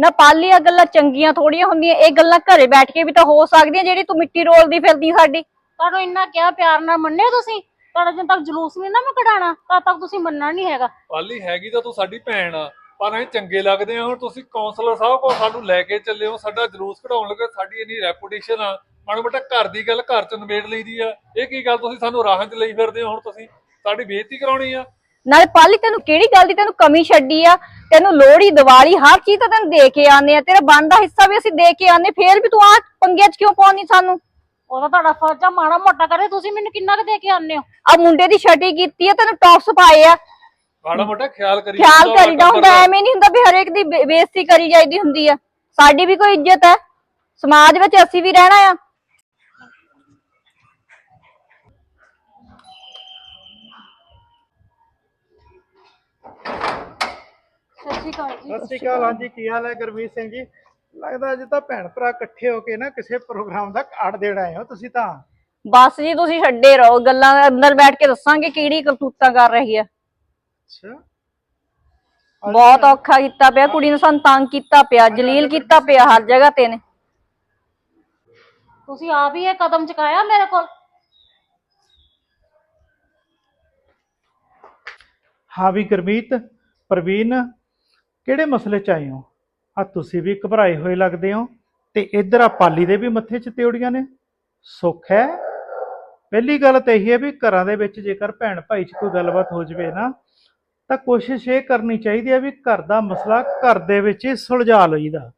ਨਾ ਪਾਲੀ ਆ ਗੱਲਾਂ ਚੰਗੀਆਂ ਥੋੜੀਆਂ ਹੁੰਦੀਆਂ ਇਹ ਗੱਲਾਂ ਘਰੇ ਬੈਠ ਕੇ ਵੀ ਤਾਂ ਹੋ ਸਕਦੀਆਂ ਜਿਹੜੀ ਤੂੰ ਮਿੱਟੀ ਰੋਲਦੀ ਫਿਰਦੀ ਸਾਡੀ। ਤੁਹਾਨੂੰ ਇੰਨਾ ਕਿਹਾ ਪਿਆਰ ਨਾਲ ਮੰਨਿਓ ਤੁਸੀਂ? ਤੁਹਾਡਾ ਜਦ ਤੱਕ ਜਲੂਸ ਨਹੀਂ ਨਾ ਮੈਂ ਕਢਾਣਾ ਤਦ ਤੱਕ ਤੁਸੀਂ ਮੰਨਣਾ ਨਹੀਂ ਹੈਗਾ। ਪਾਲੀ ਹੈਗੀ ਤਾਂ ਤੂੰ ਸਾਡੀ ਭੈਣ ਆ ਪਰ ਅਸੀਂ ਚੰਗੇ ਲੱਗਦੇ ਆ ਹੁਣ ਤੁਸੀਂ ਕਾਉਂਸਲਰ ਸਾਹਿਬ ਕੋਲ ਸਾਨੂੰ ਲੈ ਕੇ ਚੱਲੇ ਹੋ ਸਾਡਾ ਜਲੂਸ ਕਢਾਉਣ ਲੱਗੇ ਸਾਡੀ ਇੰਨੀ ਰੈਪੂਟੇਸ਼ਨ ਆ ਮਾੜਾ ਮੋਟਾ ਘਰ ਦੀ ਗੱਲ ਘਰ ਚ ਨਿਬੇੜ ਲਈਦੀ ਆ। ਇਹ ਕੀ ਗੱਲ ਤੁਸੀਂ ਸਾਨੂੰ ਰਾਹਾਂ 'ਚ ਲਈ ਫਿਰਦੇ ਹੋ ਹੁਣ ਤੁਸੀਂ? ਸਾਡੀ ਬੇਇੱਜ਼ਤੀ ਕਰਾਉਣੀ ਆ। ਨਾਲੇ ਪਾਲੀ ਤੈਨੂੰ ਕਿਹੜੀ ਗੱਲ ਦੀ ਤੈਨੂੰ ਕਮੀ ਛੱਡੀ ਆ? ਤੈਨੂੰ ਲੋਹੜੀ ਦੀਵਾਲੀ ਹਰ ਚੀਜ਼ ਤਾਂ ਤੈਨੂੰ ਦੇ ਕੇ ਆਨੇ ਆ। ਤੇਰਾ ਬਣਦਾ ਹਿੱਸਾ ਵੀ ਅਸੀਂ ਦੇ ਕੇ ਆਨੇ ਫੇਰ ਵੀ ਤੂੰ ਆ ਪੰਗਿਆਂ 'ਚ ਕਿਉਂ ਪਾਉਣੀ ਸਾਨੂੰ? ਉਹਦਾ ਤੁਹਾਡਾ ਫਰਜ਼ ਆ ਮਾੜਾ ਮੋਟਾ ਕਰੇ ਤੁਸੀਂ ਮੈਨੂੰ ਕਿੰਨਾ ਕੁ ਦੇ ਕੇ ਆਉਂਦੇ ਹੋ? ਆ ਮੁੰਡੇ ਦੀ ਛਟੀ ਕੀਤੀ ਆ ਤੈਨੂੰ ਟੌਪਸ ਪਾਏ ਆ। ਮਾੜਾ ਮੋਟਾ ਖਿਆਲ ਕਰੀ ਖਿਆਲ ਕਰੀਦਾ ਹੁੰਦਾ ਐਵੇਂ ਨਹੀਂ ਹੁੰਦਾ ਵੀ ਹਰੇਕ ਦੀ ਬੇ- ਬੇਇੱਜ਼ਤੀ ਕਰੀ ਜਾਈਦੀ ਹੁੰਦੀ ਆ। ਸਾਡੀ ਵੀ ਕੋਈ ਇੱਜ਼ਤ ਹੈ ਸਮਾਜ ਵਿੱਚ ਅਸੀਂ ਵੀ ਰਹਿਣਾ ਆ। ਸਤਿ ਸ਼੍ਰੀ ਅਕਾਲ ਜੀ। ਸਤਿ ਸ਼੍ਰੀ ਅਕਾਲ ਹਾਂਜੀ ਕੀ ਹਾਲ ਹੈ ਗੁਰਮੀਤ ਸਿੰਘ ਜੀ? ਲੱਗਦਾ ਅੱਜ ਤਾਂ ਭੈਣ ਭਰਾ ਇਕੱਠੇ ਹੋ ਕੇ ਨਾ ਕਿਸੇ ਪ੍ਰੋਗਰਾਮ ਦਾ ਕਾਰਡ ਦੇਣ ਆਏ ਹੋ ਤੁਸੀਂ ਤਾਂ। ਬਸ ਜੀ ਤੁਸੀਂ ਛੱਡੇ ਰਹੋ ਗੱਲਾਂ ਅੰਦਰ ਬੈਠ ਕੇ ਦੱਸਾਂਗੇ ਕਿਹੜੀ ਕਰਤੂਤਾਂ ਕਰ ਰਹੀ ਆ ਅੱਛਾ। ਬਹੁਤ ਔਖਾ ਕੀਤਾ ਪਿਆ ਕੁੜੀ ਨੂੰ ਸਾਨੂੰ ਤੰਗ ਕੀਤਾ ਪਿਆ ਜਲੀਲ ਕੀਤਾ ਪਿਆ ਹਰ ਜਗ੍ਹਾ ਤੇ ਨੇ ਤੁਸੀਂ ਆਪ ਹੀ ਇਹ ਕਦਮ ਚੁਕਾਇਆ ਮੇਰੇ ਕੋਲ? ਹਾਂ ਵੀ ਗੁਰਮੀਤ ਪ੍ਰਵੀਨ ਕਿਹੜੇ ਮਸਲੇ ਚ ਆਏ ਹੋ? ਆ ਤੁਸੀਂ ਵੀ ਘਬਰਾਏ ਹੋਏ ਲੱਗਦੇ ਹੋ ਤੇ ਇੱਧਰ ਆ ਪਾਲੀ ਦੇ ਵੀ ਮੱਥੇ 'ਚ ਤਿਉੜੀਆਂ ਨੇ। ਸੁੱਖ ਹੈ? ਪਹਿਲੀ ਗੱਲ ਤਾਂ ਇਹੀ ਹੈ ਵੀ ਘਰਾਂ ਦੇ ਵਿੱਚ ਜੇਕਰ ਭੈਣ ਭਾਈ 'ਚ ਕੋਈ ਗੱਲਬਾਤ ਹੋ ਜਵੇ ਨਾ, ਤਾਂ ਕੋਸ਼ਿਸ਼ ਇਹ ਕਰਨੀ ਚਾਹੀਦੀ ਹੈ ਵੀ ਘਰ ਦਾ ਮਸਲਾ ਘਰ ਦੇ ਵਿੱਚ ਹੀ ਸੁਲਝਾ ਲਈਦਾ।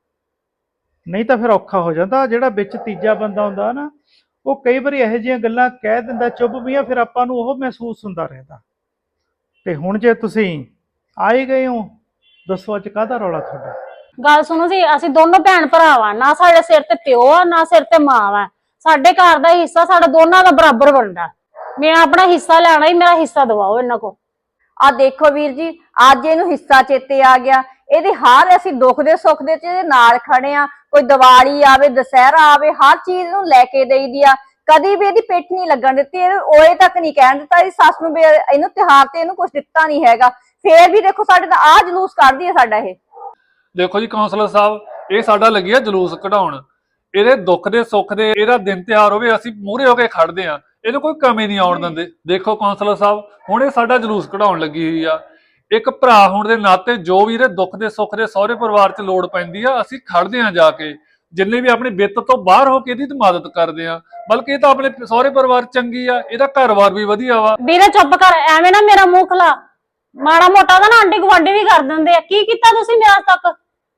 ਨਹੀਂ ਤਾਂ ਫਿਰ ਔਖਾ ਹੋ ਜਾਂਦਾ, ਜਿਹੜਾ ਵਿੱਚ ਤੀਜਾ ਬੰਦਾ ਹੁੰਦਾ ਨਾ, ਉਹ ਕਈ ਵਾਰੀ ਇਹੋ ਜਿਹੀਆਂ ਗੱਲਾਂ ਕਹਿ ਦਿੰਦਾ, ਚੁੱਪ ਵੀ ਆ, ਫਿਰ ਆਪਾਂ ਨੂੰ ਉਹ ਮਹਿਸੂਸ ਹੁੰਦਾ ਰਹਿੰਦਾ। ਤੇ ਹੁਣ ਜੇ ਤੁਸੀਂ ਆਏ ਗਏ ਹੋ ਦੱਸੋ ਅੱਜ ਕਾਹਦਾ ਰੌਲਾ ਤੁਹਾਡਾ? ਗੱਲ ਸੁਣੋ ਜੀ, ਅਸੀਂ ਦੋਨੋਂ ਭੈਣ ਭਰਾ ਵਾਂ, ਨਾ ਸਾਡੇ ਸਿਰ ਤੇ ਪਿਓ ਆ, ਨਾ ਸਿਰ ਤੇ ਮਾਂ ਵਾ। ਸਾਡੇ ਘਰ ਦਾ ਹਿੱਸਾ ਸਾਡਾ ਦੋਨਾਂ ਦਾ ਬਰਾਬਰ ਬਣਦਾ। ਮੈਂ ਆਪਣਾ ਹਿੱਸਾ ਲੈਣਾ ਹੀ, ਮੇਰਾ ਹਿੱਸਾ ਦਵਾਓ ਇਹਨਾਂ ਕੋ ਆ ਦੇਖੋ ਵੀਰ ਜੀ, ਅੱਜ ਇਹਨੂੰ ਹਿੱਸਾ ਚੇਤੇ ਆ ਗਿਆ। ਇਹਦੇ ਹਰ ਅਸੀਂ ਦੁੱਖ ਦੇ ਸੁੱਖ ਦੇ ਚ ਇਹਦੇ ਨਾਲ ਖੜੇ ਆ। ਕੋਈ ਦੀਵਾਲੀ ਆਵੇ, ਦੁਸਹਿਰਾ ਆਵੇ, ਹਰ ਚੀਜ਼ ਨੂੰ ਲੈ ਕੇ ਦੇਈਦੀ ਆ। ਕਦੀ ਵੀ ਇਹਦੀ ਪਿੱਠ ਨਹੀਂ ਲੱਗਣ ਦਿੱਤੀ ਇਹ ਓਏ ਤੱਕ ਨਹੀਂ ਕਹਿਣ ਦਿੱਤਾ ਇਹ ਸੱਸ ਨੂੰ ਵੀ ਇਹਨੂੰ ਤਿਹਾਰ ਤੇ ਇਹਨੂੰ ਕੁਝ ਦਿੱਤਾ ਨਹੀਂ ਹੈਗਾ। ਫੇਰ ਵੀ ਦੇਖੋ ਸਾਡੇ ਨਾਲ ਆ ਜਲੂਸ ਕੱਢਦੀ ਹੈ ਸਾਡਾ ਇਹ। ਦੇਖੋ ਜੀ ਕਾਉਂਸਲਰ ਸਾਹਿਬ ਇਹ ਸਾਡਾ ਲੱਗਿਆ ਜਲੂਸ ਕਢਾਉਣ। ਇਹਦੇ ਦੁੱਖ ਦੇ ਸੁੱਖ ਦੇ ਇਹਦਾ ਦਿਨ ਤਿਉਹਾਰ ਹੋਵੇ ਅਸੀਂ ਮੂਹਰੇ ਹੋ ਕੇ ਖੜਦੇ ਆ ਇਹਨੂੰ ਕੋਈ ਕਮੀ ਨਹੀਂ ਆਉਣ ਦਿੰਦੇ। ਦੇਖੋ ਕਾਉਂਸਲਰ ਸਾਹਿਬ ਹੁਣ ਇਹ ਸਾਡਾ ਜਲੂਸ ਕਢਾਉਣ ਲੱਗੀ ਹੋਈ ਆ। ਇੱਕ ਭਰਾ ਹੋਣ ਦੇ ਨਾਤੇ ਜੋ ਵੀ ਇਹਦੇ ਦੁੱਖ ਦੇ ਸੁੱਖ ਦੇ ਸਹੁਰੇ ਪਰਿਵਾਰ 'ਚ ਲੋੜ ਪੈਂਦੀ ਆ ਅਸੀਂ ਖੜਦੇ ਆ ਜਾ ਕੇ। ਜਿੰਨੇ ਵੀ ਆਪਣੀ ਵਿੱਤ ਤੋਂ ਬਾਹਰ ਹੋ ਕੇ ਇਹਦੀ ਤਾਂ ਮਦਦ ਕਰਦੇ ਆ। ਬਲਕਿ ਇਹ ਤਾਂ ਆਪਣੇ ਸਹੁਰੇ ਪਰਿਵਾਰ ਚੰਗੀ ਆ ਇਹਦਾ ਘਰ-ਬਾਰ ਵੀ ਵਧੀਆ ਵਾ। ਵੀਰੇ ਚੁੱਪ ਕਰ ਐਵੇਂ ਨਾ ਮੇਰਾ ਮੂੰਹ ਖਲਾ। ਮਾੜਾ ਮੋਟਾ ਤਾਂ ਨਾ ਆਂਟੀ ਗਵਾਂਡੀ ਵੀ ਕਰ ਦਿੰਦੇ ਆ। ਕੀ ਕੀਤਾ ਤੁਸੀਂ ਮੇਰੇ ਅੱਜ ਤੱਕ?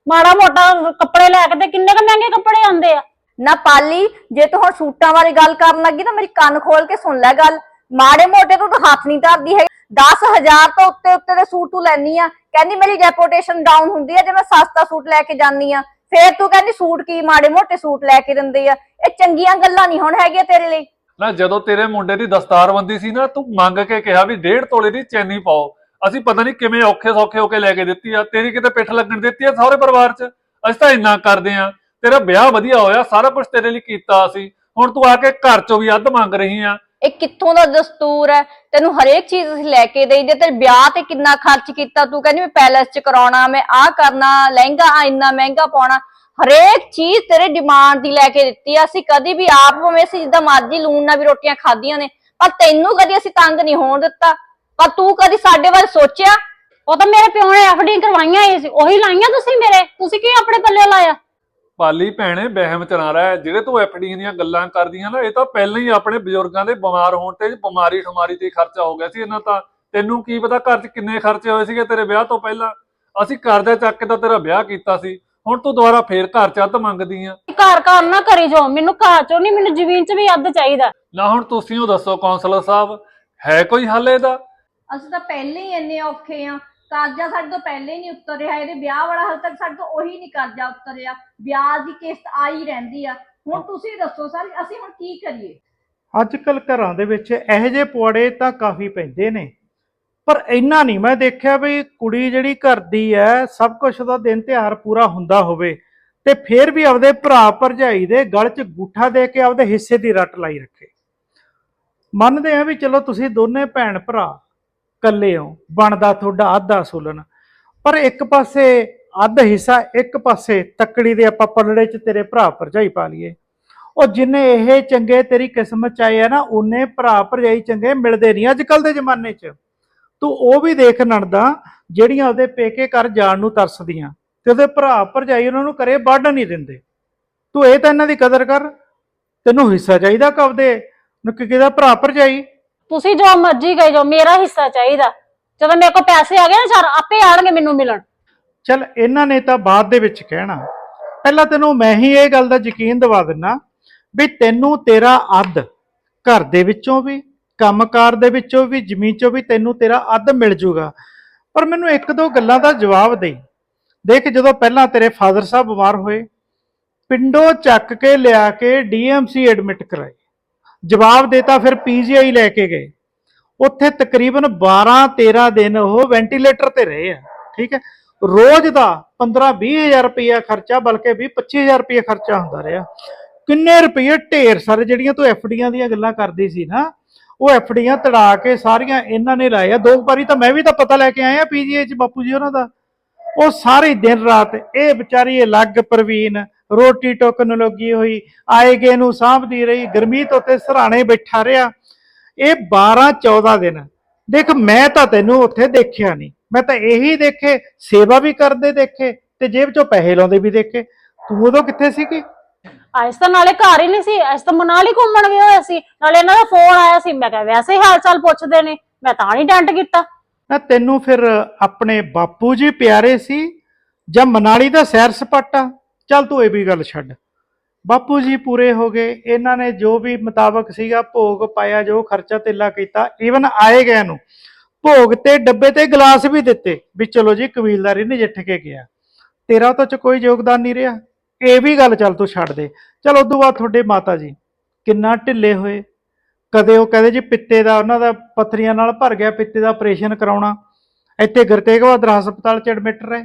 ਮਾੜਾ ਮੋਟਾ ਕੱਪੜੇ ਲੈ ਕੇ ਤੇ ਕਿੰਨੇ ਕ ਮਹਿੰਗੇ ਕੱਪੜੇ ਆਉਂਦੇ ਆ? ਨਾ ਪਾਲੀ ਜੇ ਤੂੰ ਹੁਣ ਸੂਟਾਂ ਬਾਰੇ ਗੱਲ ਕਰਨ ਲੱਗੀ ਨਾ ਮੇਰੀ ਕੰਨ ਖੋਲ ਕੇ ਸੁਣ ਲੈ ਗੱਲ। ਮਾੜੇ ਮੋਟੇ ਤੋਂ ਤਾਂ ਹੱਥ ਨਹੀਂ ਧਰਦੀ ਹੈ 10000 ਤੋਂ ਉੱਤੇ ਉੱਤੇ ਦੇ ਸੂਟ ਤੂੰ ਲੈਣੀ ਆ। ਕਹਿੰਦੀ ਮੇਰੀ ਰੈਪੂਟੇਸ਼ਨ ਡਾਊਨ ਹੁੰਦੀ ਆ ਜੇ ਮੈਂ ਸਸਤਾ ਸੂਟ ਲੈ ਕੇ ਜਾਨੀ ਆ। ਫੇਰ ਤੂੰ ਕਹਿੰਦੀ ਸੂਟ ਕੀ ਮਾੜੇ ਮੋਟੇ ਸੂਟ ਲੈ ਕੇ ਦਿੰਦੇ ਆ। ਇਹ ਚੰਗੀਆਂ ਗੱਲਾਂ ਨਹੀਂ ਹੁਣ ਹੈਗੀਆਂ ਤੇਰੇ ਲਈ। ਨਾ ਜਦੋਂ ਤੇਰੇ ਮੁੰਡੇ ਦੀ ਦਸਤਾਰਬੰਦੀ ਸੀ ਨਾ, ਤੂੰ ਮੰਗ ਕੇ ਕਿਹਾ ਵੀ ਡੇਢ ਤੋਲੇ ਦੀ ਚੈਨੀ ਪਾਓ। ਅਸੀਂ ਪਤਾ ਨਹੀਂ ਕਿਵੇਂ ਔਖੇ ਸੌਖੇ ਹੋ ਕੇ ਲੈ ਕੇ ਦਿੱਤੀ ਆ, ਤੇਰੀ ਕਿਤੇ ਪਿੱਠ ਲੱਗਣ ਦਿੱਤੀ ਆ ਸਾਰੇ ਪਰਿਵਾਰ 'ਚ। ਅਸੀਂ ਤਾਂ ਇੰਨਾ ਕਰਦੇ ਆ। ਤੇਰਾ ਵਿਆਹ ਵਧੀਆ ਹੋਇਆ, ਸਾਰਾ ਕੁਝ ਤੇਰੇ ਲਈ ਕੀਤਾ ਅਸੀਂ। ਹੁਣ ਤੂੰ ਆ ਕੇ ਘਰ 'ਚੋਂ ਵੀ ਅੱਧ ਮੰਗ ਰਹੀ ਆ। ਇਹ ਕਿੱਥੋਂ ਦਾ ਦਸਤੂਰ ਹੈ? ਤੈਨੂੰ ਹਰੇਕ ਚੀਜ਼ ਅਸੀਂ ਲੈ ਕੇ ਦੇਈਦੇ ਤੇਰੇ ਵਿਆਹ ਤੇ ਕਿੰਨਾ ਖਰਚ ਕੀਤਾ, ਤੂੰ ਕਹਿੰਦੀ ਮੈਂ ਪੈਲਸ 'ਚ ਕਰਾਉਣਾ, ਮੈਂ ਆਹ ਕਰਨਾ, ਲਹਿੰਗਾ ਆ ਇੰਨਾ ਮਹਿੰਗਾ ਪਾਉਣਾ। ਹਰੇਕ ਚੀਜ਼ ਤੇਰੇ ਡਿਮਾਂਡ ਦੀ ਲੈ ਕੇ ਦਿੱਤੀ ਆ। ਅਸੀਂ ਕਦੀ ਵੀ ਆਪ ਭਾਵੇਂ ਅਸੀਂ ਜਿੱਦਾਂ ਮਰਜ਼ੀ ਲੂਣ ਨਾਲ ਵੀ ਰੋਟੀਆਂ ਖਾਧੀਆਂ ਨੇ, ਪਰ ਤੈਨੂੰ ਕਦੀ ਅਸੀਂ ਤੰਗ ਨਹੀਂ ਹੋਣ ਦਿੱਤਾ। ਪਰ ਤੂੰ ਕਦੀ ਸਾਡੇ ਬਾਰੇ ਸੋਚਿਆ? ਉਹ ਤਾਂ ਮੇਰੇ ਪਿਓ ਨੇ ਐਫਡੀ ਕਰਵਾਈਆਂ ਹੀ ਸੀ ਉਹੀ ਲਾਈਆਂ ਤੁਸੀਂ ਮੇਰੇ? ਤੁਸੀਂ ਕੀ ਆਪਣੇ ਪੱਲੇ ਲਾਇਆ? ਪਾਲੀ ਭੈਣੇ ਬਹਿਮ ਚਲਾ ਰਿਹਾ। ਹੈ। ਜਿਹੜੇ ਤੂੰ ਐਫਡੀ ਦੀਆਂ ਗੱਲਾਂ ਕਰਦੀਆਂ ਨਾ ਇਹ ਤਾਂ ਪਹਿਲਾਂ ਹੀ ਆਪਣੇ ਬਜ਼ੁਰਗਾਂ ਦੇ ਬਿਮਾਰ ਹੋਣ ਤੇ ਬਿਮਾਰੀ ਠਮਾਰੀ ਤੇ ਹੀ ਖਰਚਾ ਹੋ ਗਿਆ ਸੀ। ਇਹਨਾਂ ਤਾਂ ਤੈਨੂੰ ਕੀ ਪਤਾ ਘਰ 'ਚ ਕਿੰਨੇ ਖਰਚੇ ਹੋਏ ਸੀਗੇ ਤੇਰੇ ਵਿਆਹ ਤੋਂ ਪਹਿਲਾਂ। ਅਸੀਂ ਕਰਜ਼ਾ ਚੱਕ ਕੇ ਤਾਂ ਤੇਰਾ ਵਿਆਹ ਕੀਤਾ ਸੀ। ਹੁਣ ਤੂੰ ਦੁਬਾਰਾ ਫੇਰ ਘਰ 'ਚ ਅੱਧ ਮੰਗਦੀ ਆ। ਘਰ ਘਰ ਨਾ ਕਰੀ ਜਾਓ। ਮੈਨੂੰ ਘਰ ਚੋਂ ਨਹੀਂ ਮੈਨੂੰ ਜ਼ਮੀਨ 'ਚ ਵੀ ਅੱਧ ਚਾਹੀਦਾ। ਨਾ ਹੁਣ ਤੁਸੀਂ ਉਹ ਦੱਸੋ ਕਾਉਂਸਲਰ ਸਾਹਿਬ ਹੈ ਕੋਈ ਹੱਲ ਇਹਦਾ? ਅਸੀਂ ਤਾਂ ਪਹਿਲੇ ਹੀ ਇੰਨੇ ਔਖੇ ਆ। ਕਰਜ਼ਾ ਸਾਡੇ ਤੋਂ ਪਹਿਲੇ ਹੀ ਨਹੀਂ ਉਤਰ ਰਿਹਾ ਇਹਦੇ ਵਿਆਹ ਵਾਲਾ ਹਾਲ ਤੱਕ ਸਾਡੇ ਤੋਂ ਉਹੀ ਨਹੀਂ ਕਰਜ਼ਾ ਉਤਰਿਆ। ਵਿਆਜ ਦੀ ਕਿਸ਼ਤ ਆਈ ਰਹਿੰਦੀ ਆ। ਹੁਣ ਤੁਸੀਂ ਦੱਸੋ ਸਰ ਅਸੀਂ ਹੁਣ ਕੀ ਕਰੀਏ? ਅੱਜ ਕੱਲ ਘਰਾਂ ਦੇ ਵਿੱਚ ਇਹੋ ਜਿਹੇ ਪੁਆੜੇ ਤਾਂ ਕਾਫੀ ਪੈਂਦੇ ਨੇ। ਪਰ ਇੰਨਾ ਨਹੀਂ ਮੈਂ ਦੇਖਿਆ ਵੀ ਕੁੜੀ ਜਿਹੜੀ ਘਰ ਦੀ ਹੈ ਸਭ ਕੁਝ ਦਾ ਦਿਨ ਤਿਉਹਾਰ ਪੂਰਾ ਹੁੰਦਾ ਹੋਵੇ ਤੇ ਫਿਰ ਵੀ ਆਪਦੇ ਭਰਾ ਭਰਜਾਈ ਦੇ ਗਲ 'ਚ ਗੂਠਾ ਦੇ ਕੇ ਆਪਦੇ ਹਿੱਸੇ ਦੀ ਰੱਟ ਲਾਈ ਰੱਖੇ। ਮੰਨਦੇ ਆ ਵੀ ਚਲੋ ਤੁਸੀਂ ਦੋਨੇ ਭੈਣ ਭਰਾ ਇਕੱਲੇ ਹੋ, ਬਣਦਾ ਤੁਹਾਡਾ ਅੱਧਾ ਸੁਲਨ। ਪਰ ਇੱਕ ਪਾਸੇ ਅੱਧ ਹਿੱਸਾ, ਇੱਕ ਪਾਸੇ ਤੱਕੜੀ ਦੇ ਆਪਾਂ ਪਲੜੇ 'ਚ ਤੇਰੇ ਭਰਾ ਭਰਜਾਈ ਪਾ ਲਈਏ। ਉਹ ਜਿੰਨੇ ਇਹ ਚੰਗੇ ਤੇਰੀ ਕਿਸਮਤ 'ਚ ਆਏ ਆ ਨਾ ਉਹਨੇ ਭਰਾ ਭਰਜਾਈ ਚੰਗੇ ਮਿਲਦੇ ਨਹੀਂ ਅੱਜ ਕੱਲ ਦੇ ਜ਼ਮਾਨੇ 'ਚ। ਤੂੰ ਉਹ ਵੀ ਦੇਖ ਨਣਦਾ, ਜਿਹੜੀਆਂ ਉਹਦੇ ਪੇਕੇ ਘਰ ਜਾਣ ਨੂੰ ਤਰਸਦੀਆਂ। ਤੇ ਉਹਦੇ ਭਰਾ ਭਰਜਾਈ ਉਹਨਾਂ ਨੂੰ ਕਰੇ ਵੱਢ ਨਹੀਂ ਦਿੰਦੇ। ਤੂੰ ਇਹ ਤਾਂ ਇਹਨਾਂ ਦੀ ਕਦਰ ਕਰ। ਤੈਨੂੰ ਹਿੱਸਾ ਚਾਹੀਦਾ ਕਬਦੇ ਨੂੰ ਕਿਹਦਾ ਭਰਾ ਭਰਜਾਈ? ਤੁਸੀਂ ਜੋ ਮਰਜ਼ੀ ਕਹੀ ਜੋ ਮੇਰਾ ਹਿੱਸਾ ਚਾਹੀਦਾ। ਜਦੋਂ ਮੇਰੇ ਕੋਲ ਪੈਸੇ ਆ ਗਏ ਨਾ ਸਰ ਆਪੇ ਆਣਗੇ ਮੈਨੂੰ ਮਿਲਣ। ਚਲ, ਇਹਨਾਂ ਨੇ ਤਾਂ ਬਾਅਦ ਦੇ ਵਿੱਚ ਕਹਿਣਾ। ਪਹਿਲਾਂ ਤੈਨੂੰ ਮੈਂ ਹੀ ਇਹ ਗੱਲ ਦਾ ਯਕੀਨ ਦਿਵਾ ਦਿੰਨਾ ਵੀ ਤੈਨੂੰ ਤੇਰਾ ਅੱਧ ਘਰ ਦੇ ਵਿੱਚੋਂ ਵੀ, ਕੰਮਕਾਰ ਦੇ ਵਿੱਚੋਂ ਵੀ, ਜ਼ਮੀਨ ਚੋਂ ਵੀ ਤੈਨੂੰ ਤੇਰਾ ਅੱਧ ਮਿਲ ਜੂਗਾ। ਪਰ ਮੈਨੂੰ ਇੱਕ ਦੋ ਗੱਲਾਂ ਦਾ ਜਵਾਬ ਦੇ। ਦੇਖ, ਜਦੋਂ ਪਹਿਲਾਂ ਤੇਰੇ ਫਾਦਰ ਸਾਹਿਬ ਬਿਮਾਰ ਹੋਏ, ਪਿੰਡੋਂ ਚੱਕ ਕੇ ਲਿਆ ਕੇ ਡੀਐਮਸੀ ਐਡਮਿਟ ਕਰਾਏ। ਜਵਾਬ ਦੇਤਾ, ਫਿਰ ਪੀਜੀਆਈ ਲੈ ਕੇ ਗਏ। ਉੱਥੇ ਤਕਰੀਬਨ 12 13 ਦਿਨ ਉਹ ਵੈਂਟੀਲੇਟਰ ਤੇ ਰਹੇ ਆ, ਠੀਕ ਹੈ? ਰੋਜ਼ ਦਾ 15 20000 ਰੁਪਇਆ ਖਰਚਾ, ਬਲਕਿ 20 25000 ਰੁਪਇਆ ਖਰਚਾ ਹੁੰਦਾ ਰਿਹਾ। ਕਿੰਨੇ ਰੁਪਏ ਢੇਰ ਸਾਰੇ, ਜਿਹੜੀਆਂ ਤੂੰ ਐਫਡੀਆਂ ਦੀਆਂ ਗੱਲਾਂ ਕਰਦੀ ਸੀ ਨਾ, ਉਹ ਐਫਡੀਆਂ ਤੜਾ ਕੇ ਸਾਰੀਆਂ ਇਹਨਾਂ ਨੇ ਲਾਏ ਆ। ਦੋ ਵਾਰੀ ਤਾਂ ਮੈਂ ਵੀ ਤਾਂ ਪਤਾ ਲੈ ਕੇ ਆਇਆ ਪੀਜੀਏ ਚ, ਬਾਪੂ ਜੀ ਉਹਨਾਂ ਦਾ। ਉਹ ਸਾਰੇ ਦਿਨ ਰਾਤ ਇਹ ਵਿਚਾਰੀ ਅਲੱਗ ਪ੍ਰਵੀਨ ਰੋਟੀ ਟੋਕਨ ਲੱਗੀ ਹੋਈ ਆਏ ਗਏ ਨੂੰ ਸਾਂਭਦੀ ਰਹੀ ਗਰਮੀ ਤੋਂ ਤੇ ਸਰਾਣੇ ਬੈਠਾ ਰਿਹਾ। ਇਹ 12 14 ਦਿਨ ਦੇਖ ਮੈਂ ਤਾਂ ਤੈਨੂੰ ਉੱਥੇ ਦੇਖਿਆ ਨਹੀਂ। ਮੈਂ ਤਾਂ ਇਹੀ ਦੇਖੇ ਸੇਵਾ ਵੀ ਕਰਦੇ ਦੇਖੇ ਤੇ ਜੇਬ ਚੋਂ ਪੈਸੇ ਲਾਉਂਦੇ ਵੀ ਦੇਖੇ। ਤੂੰ ਉਦੋਂ ਕਿੱਥੇ ਸੀਗੀ? ਅੱਜ ਤਾਂ ਨਾਲੇ ਘਰ ਹੀ ਨਹੀਂ ਸੀ ਅੱਜ ਤਾਂ ਮਨਾਲੀ ਘੁੰਮਣ ਗਏ ਹੋਏ ਸੀ। ਨਾਲੇ ਇਹਨਾਂ ਦਾ ਫੋਨ ਆਇਆ ਸੀ ਮੈਂ ਕਿਹਾ ਵੈਸੇ ਹੀ ਹਾਲ ਚਾਲ ਪੁੱਛਦੇ ਨੇ ਮੈਂ ਤਾਂ ਨਹੀਂ ਡੰਟ ਕੀਤਾ। ਨਾ ਤੈਨੂੰ ਫਿਰ ਆਪਣੇ ਬਾਪੂ ਜੀ ਪਿਆਰੇ ਸੀ ਜਾਂ ਮਨਾਲੀ ਦਾ ਸੈਰ ਸਪਾਟਾ? ਚੱਲ ਤੂੰ ਇਹ ਵੀ ਗੱਲ ਛੱਡ। ਬਾਪੂ ਜੀ ਪੂਰੇ ਹੋ ਗਏ। ਇਹਨਾਂ ਨੇ ਜੋ ਵੀ ਮੁਤਾਬਕ ਸੀਗਾ ਭੋਗ ਪਾਇਆ, ਜੋ ਖਰਚਾ ਤੇਲਾ ਕੀਤਾ ਈਵਨ ਆਏ ਗਏ ਨੂੰ। ਭੋਗ ਤੇ ਡੱਬੇ ਤੇ ਗਲਾਸ ਵੀ ਦਿੱਤੇ ਵੀ ਚਲੋ ਜੀ ਕਬੀਲਦਾਰੀ ਨਜਿੱਠ ਕੇ ਗਿਆ। ਤੇਰਾ ਤਾਂ ਚ ਕੋਈ ਯੋਗਦਾਨ ਨਹੀਂ ਰਿਹਾ। ਇਹ ਵੀ ਗੱਲ ਚੱਲ ਤੂੰ ਛੱਡ ਦੇ। ਚਲ ਉਦੋਂ ਬਾਅਦ ਤੁਹਾਡੇ ਮਾਤਾ ਜੀ ਕਿੰਨਾ ਢਿੱਲੇ ਹੋਏ। ਕਦੇ ਉਹ ਕਹਿੰਦੇ ਜੀ ਪਿੱਤੇ ਦਾ ਉਹਨਾਂ ਦਾ ਪੱਥਰੀਆਂ ਨਾਲ ਭਰ ਗਿਆ ਪਿੱਤੇ ਦਾ ਆਪਰੇਸ਼ਨ ਕਰਾਉਣਾ। ਇੱਥੇ ਗੁਰਤੇਗ ਬਹਾਦਰ ਹਸਪਤਾਲ ਚ ਐਡਮਿਟ ਰਹੇ।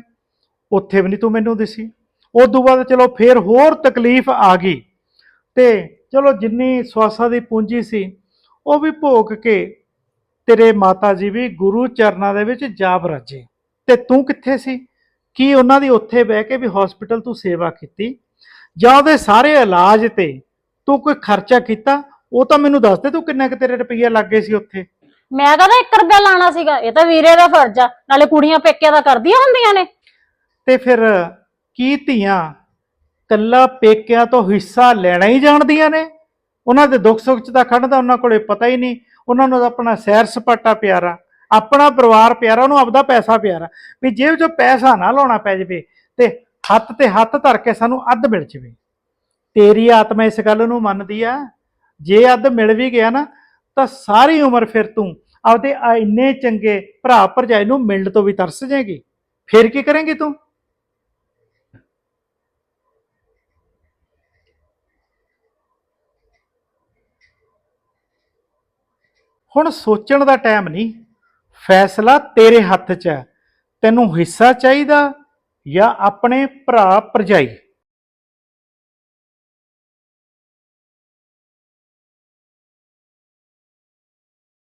ਉੱਥੇ ਵੀ ਨਹੀਂ ਤੂੰ ਮੈਨੂੰ ਦਿਸੀ। ਉਦੋਂ ਬਾਅਦ ਚਲੋ ਫੇਰ ਹੋਰ ਤਕਲੀਫ ਆ ਗਈ। ਤੇ ਚਲੋ ਜਿੰਨੀ ਸਵਾਸਾਂ ਦੀ ਪੂੰਜੀ ਸੀ ਉਹ ਵੀ ਭੋਗ ਕੇ ਤੇਰੇ ਮਾਤਾ ਜੀ ਵੀ ਗੁਰੂ ਚਰਨਾਂ ਦੇ ਵਿੱਚ ਜਾ ਬਰਾਜੇ ਤੇ ਤੂੰ ਕਿੱਥੇ ਸੀ? ਕੀ ਉਹਨਾਂ ਦੀ ਉੱਥੇ ਬਹਿ ਕੇ ਵੀ ਹਸਪੀਟਲ ਤੂੰ ਸੇਵਾ ਕੀਤੀ? ਜਾਂ ਉਹਦੇ ਸਾਰੇ ਇਲਾਜ ਤੇ ਤੂੰ ਕੋਈ ਖਰਚਾ ਕੀਤਾ? ਉਹ ਤਾਂ ਮੈਨੂੰ ਦੱਸ ਦੇ ਤੂੰ ਕਿੰਨਾ ਕੁ ਤੇਰੇ ਰੁਪਈਆ ਲੱਗ ਗਏ ਸੀ ਉੱਥੇ। ਮੈਂ ਕਹਿੰਦਾ 1 ਰੁਪਿਆ ਲਾਣਾ ਸੀਗਾ ਇਹ ਤਾਂ ਵੀਰੇ ਦਾ ਫਰਜ਼ ਆ ਨਾਲੇ ਕੁੜੀਆਂ ਪੇਕਿਆਂ ਦਾ ਕਰਦੀਆਂ ਹੁੰਦੀਆਂ ਨੇ। ਤੇ ਫਿਰ ਕੀ ਧੀਆਂ ਕੱਲਾ ਪੇਕਿਆਂ ਤੋਂ ਹਿੱਸਾ ਲੈਣਾ ਹੀ ਜਾਣਦੀਆਂ ਨੇ? ਉਹਨਾਂ ਦੇ ਦੁੱਖ ਸੁੱਖ 'ਚ ਤਾਂ ਖੜਦਾ ਉਹਨਾਂ ਕੋਲੇ ਪਤਾ ਹੀ ਨਹੀਂ। ਉਹਨਾਂ ਨੂੰ ਆਪਣਾ ਸੈਰ ਸਪਾਟਾ ਪਿਆਰਾ, ਆਪਣਾ ਪਰਿਵਾਰ ਪਿਆਰਾ, ਉਹਨੂੰ ਆਪਦਾ ਪੈਸਾ ਪਿਆਰਾ। ਵੀ ਜੇਬ 'ਚੋਂ ਪੈਸਾ ਨਾ ਲਾਉਣਾ ਪੈ ਜਾਵੇ ਤੇ ਹੱਥ ਤੇ ਹੱਥ ਧਰ ਕੇ ਸਾਨੂੰ ਅੱਧ ਮਿਲ ਜਾਵੇ। ਤੇਰੀ ਆਤਮਾ ਇਸ ਗੱਲ ਨੂੰ ਮੰਨਦੀ ਆ, ਜੇ ਅੱਧ ਮਿਲ ਵੀ ਗਿਆ ਨਾ, ਤਾਂ ਸਾਰੀ ਉਮਰ ਫਿਰ ਤੂੰ ਆਪਦੇ ਇੰਨੇ ਚੰਗੇ ਭਰਾ ਭਰਜਾਈ ਨੂੰ ਮਿਲਣ ਤੋਂ ਵੀ ਤਰਸ ਜਾਏਗੀ। ਫਿਰ ਕੀ ਕਰੇਂਗੀ ਤੂੰ? ਹੁਣ ਸੋਚਣ ਦਾ ਟਾਈਮ ਨਹੀਂ। ਫੈਸਲਾ ਤੇਰੇ ਹੱਥ 'ਚ ਹੈ। ਤੈਨੂੰ ਹਿੱਸਾ ਚਾਹੀਦਾ ਜਾਂ ਆਪਣੇ ਭਰਾ ਭਰਜਾਈ?